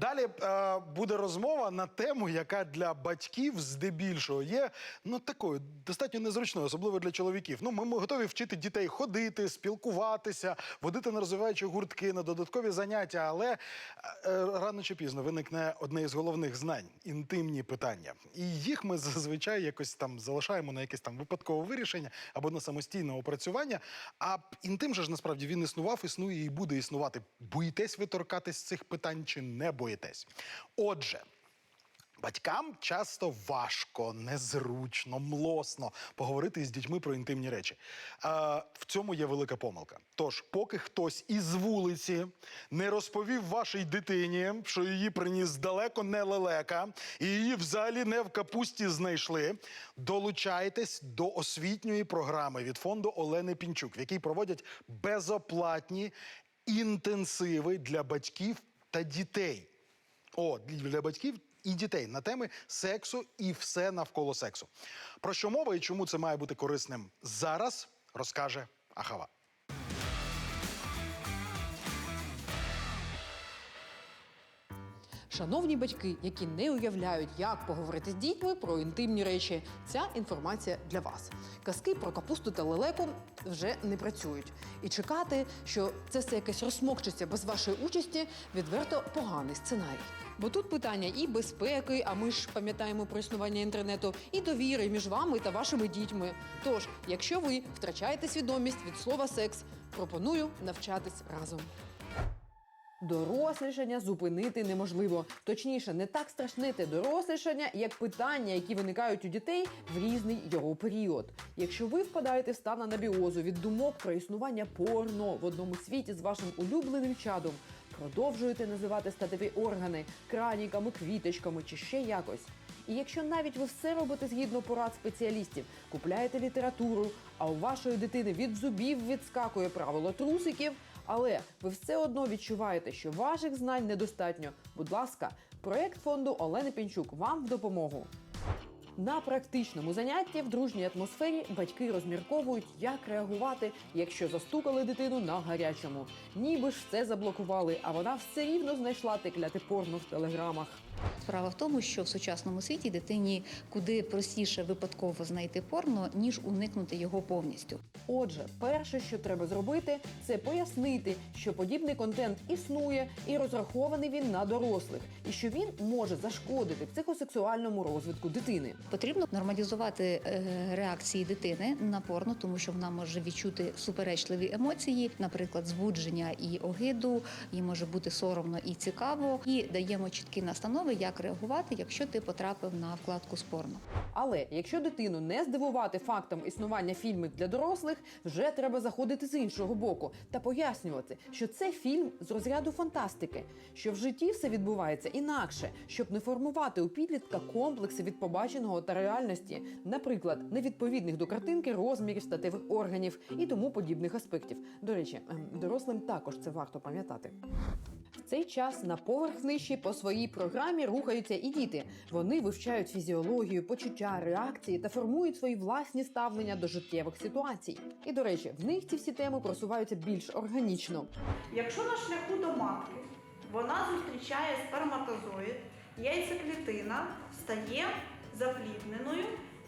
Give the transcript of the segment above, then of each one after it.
Далі е, буде розмова на тему, яка для батьків здебільшого є ну такою достатньо незручною, особливо для чоловіків. Ну, ми, ми готові вчити дітей ходити, спілкуватися, водити на розвиваючі гуртки, на додаткові заняття. Але е, рано чи пізно виникне одне із головних знань інтимні питання. І їх ми зазвичай якось там залишаємо на якесь там випадкове вирішення або на самостійне опрацювання. А інтим же ж насправді він існував, існує і буде існувати. Боїтесь ви торкатись цих питань чи не боїтесь? Отже. Батькам часто важко, незручно, млосно поговорити з дітьми про інтимні речі. Е, в цьому є велика помилка. Тож, поки хтось із вулиці не розповів вашій дитині, що її приніс далеко не лелека, і її взагалі не в капусті знайшли, долучайтесь до освітньої програми від фонду Олени Пінчук, в якій проводять безоплатні інтенсиви для батьків та дітей. О, для батьків і дітей на теми сексу і все навколо сексу. Про що мова і чому це має бути корисним зараз, розкаже Ахава. Шановні батьки, які не уявляють, як поговорити з дітьми про інтимні речі, ця інформація для вас. Казки про капусту та лелеку вже не працюють. І чекати, що це все якесь розсмокчиться без вашої участі, відверто поганий сценарій. Бо тут питання і безпеки, а ми ж пам'ятаємо про існування інтернету, і довіри між вами та вашими дітьми. Тож, якщо ви втрачаєте свідомість від слова секс, пропоную навчатись разом. Дорослішання зупинити неможливо. Точніше, не так страшне те дорослішання, як питання, які виникають у дітей в різний його період. Якщо ви впадаєте в стан анабіозу від думок про існування порно в одному світі з вашим улюбленим чадом, продовжуєте називати статеві органи краніками, квіточками чи ще якось. І якщо навіть ви все робите згідно порад спеціалістів, купляєте літературу, а у вашої дитини від зубів відскакує правило трусиків, але ви все одно відчуваєте, що ваших знань недостатньо. Будь ласка, проект фонду Олени Пінчук вам в допомогу. На практичному занятті в дружній атмосфері батьки розмірковують, як реагувати, якщо застукали дитину на гарячому. Ніби ж все заблокували, а вона все рівно знайшла те кляте порно в телеграмах. Справа в тому, що в сучасному світі дитині куди простіше випадково знайти порно, ніж уникнути його повністю. Отже, перше, що треба зробити, це пояснити, що подібний контент існує і розрахований він на дорослих, і що він може зашкодити психосексуальному розвитку дитини. Потрібно нормалізувати е, реакції дитини на порно, тому що вона може відчути суперечливі емоції, наприклад, збудження і огиду, їй може бути соромно і цікаво. І даємо чіткі настанови, як реагувати, якщо ти потрапив на вкладку з порно. Але якщо дитину не здивувати фактом існування фільмів для дорослих, вже треба заходити з іншого боку та пояснювати, що це фільм з розряду фантастики, що в житті все відбувається інакше, щоб не формувати у підлітка комплекси від побаченого та реальності, наприклад, невідповідних до картинки розмірів статевих органів і тому подібних аспектів. До речі, ем, дорослим також це варто пам'ятати. В цей час на поверх нижче по своїй програмі рухаються і діти. Вони вивчають фізіологію, почуття, реакції та формують свої власні ставлення до життєвих ситуацій. І до речі, в них ці всі теми просуваються більш органічно. Якщо на шляху до матки вона зустрічає сперматозоїд, яйцеклітина стає заплідненою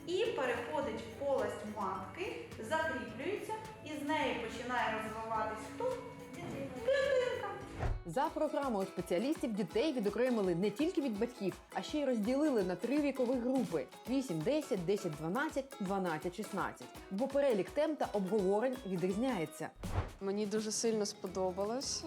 і переходить в полость матки, закріплюється, і з неї починає розвиватись хто? Дитинка. За програмою спеціалістів дітей відокремили не тільки від батьків, а ще й розділили на три вікові групи: 8, 10, 10, 12, 12, 16. Бо перелік тем та обговорень відрізняється. Мені дуже сильно сподобалося.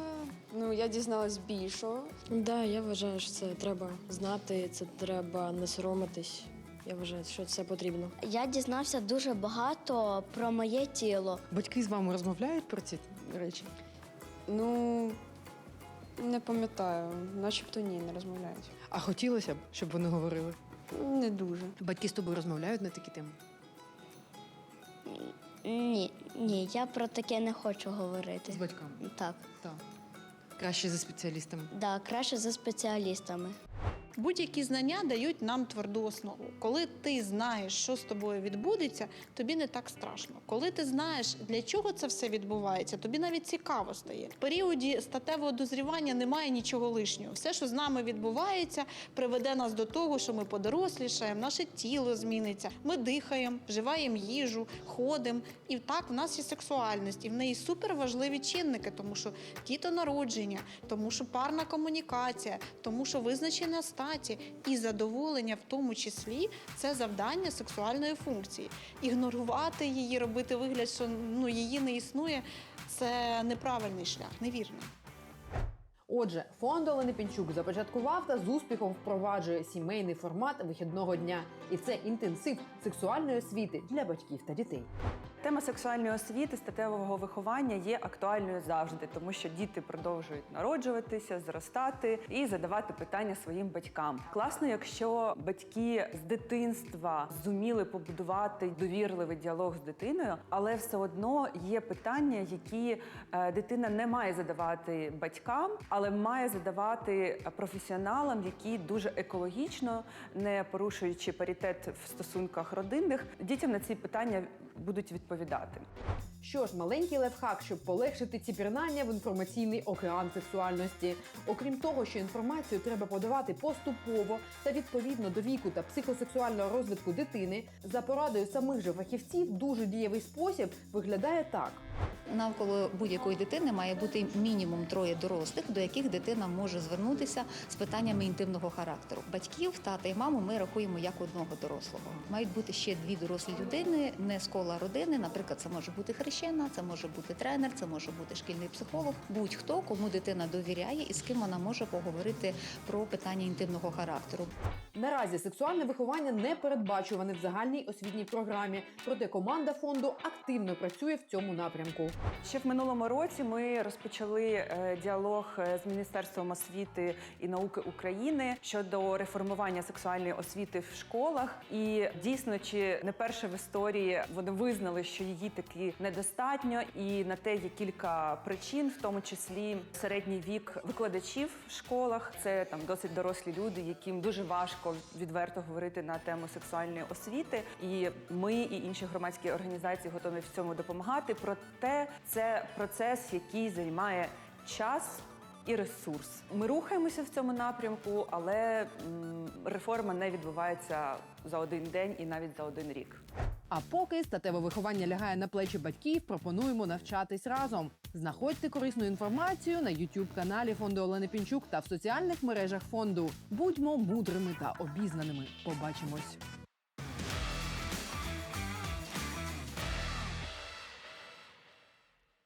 Ну, я дізналась більшого. Да, я вважаю, що це треба знати, це треба не соромитись. Я вважаю, що це потрібно. Я дізнався дуже багато про моє тіло. Батьки з вами розмовляють про ці речі? Ну, не пам'ятаю, начебто ні, не розмовляють. А хотілося б, щоб вони говорили. Не дуже. Батьки з тобою розмовляють на такі теми. Ні, ні, я про таке не хочу говорити. З батьками. Так, Так. Краще за спеціалістами. да, краще за спеціалістами. Будь-які знання дають нам тверду основу. Коли ти знаєш, що з тобою відбудеться, тобі не так страшно. Коли ти знаєш, для чого це все відбувається, тобі навіть цікаво стає. В періоді статевого дозрівання немає нічого лишнього. Все, що з нами відбувається, приведе нас до того, що ми подорослішаємо, наше тіло зміниться. Ми дихаємо, вживаємо їжу, ходимо. І так в нас є сексуальність, і в неї супер важливі чинники, тому що дітонародження, тому що парна комунікація, тому що визначення статі і задоволення, в тому числі, це завдання сексуальної функції. Ігнорувати її, робити вигляд, що ну її не існує, це неправильний шлях, невірний. Отже, фонд Олени Пінчук започаткував та з успіхом впроваджує сімейний формат вихідного дня, і це інтенсив сексуальної освіти для батьків та дітей. Тема сексуальної освіти, статевого виховання є актуальною завжди, тому що діти продовжують народжуватися, зростати і задавати питання своїм батькам. Класно, якщо батьки з дитинства зуміли побудувати довірливий діалог з дитиною, але все одно є питання, які е, дитина не має задавати батькам, але має задавати професіоналам, які дуже екологічно, не порушуючи паритет в стосунках родинних, дітям на ці питання будуть відповідати. Що ж, маленький лайфхак, щоб полегшити ці пірнання в інформаційний океан сексуальності. Окрім того, що інформацію треба подавати поступово та відповідно до віку та психосексуального розвитку дитини, за порадою самих же фахівців дуже дієвий спосіб виглядає так. Навколо будь-якої дитини має бути мінімум троє дорослих, до яких дитина може звернутися з питаннями інтимного характеру. Батьків, тата і маму ми рахуємо як одного дорослого. Мають бути ще дві дорослі людини, не з кола родини. Наприклад, це може бути хрещена, це може бути тренер, це може бути шкільний психолог. Будь-хто, кому дитина довіряє і з ким вона може поговорити про питання інтимного характеру. Наразі сексуальне виховання не передбачуване в загальній освітній програмі, проте команда фонду активно працює в цьому напрямку. Ще в минулому році ми розпочали е, діалог е, з Міністерством освіти і науки України щодо реформування сексуальної освіти в школах. І дійсно, чи не перше в історії вони визнали, що її таки недостатньо, і на те є кілька причин, в тому числі середній вік викладачів в школах. Це там досить дорослі люди, яким дуже важко відверто говорити на тему сексуальної освіти. І ми і інші громадські організації готові в цьому допомагати. Проте це процес, який займає час. І ресурс. Ми рухаємося в цьому напрямку, але м, реформа не відбувається за один день і навіть за один рік. А поки статеве виховання лягає на плечі батьків, пропонуємо навчатись разом. Знаходьте корисну інформацію на youtube каналі фонду Олени Пінчук та в соціальних мережах фонду. Будьмо мудрими та обізнаними. Побачимось.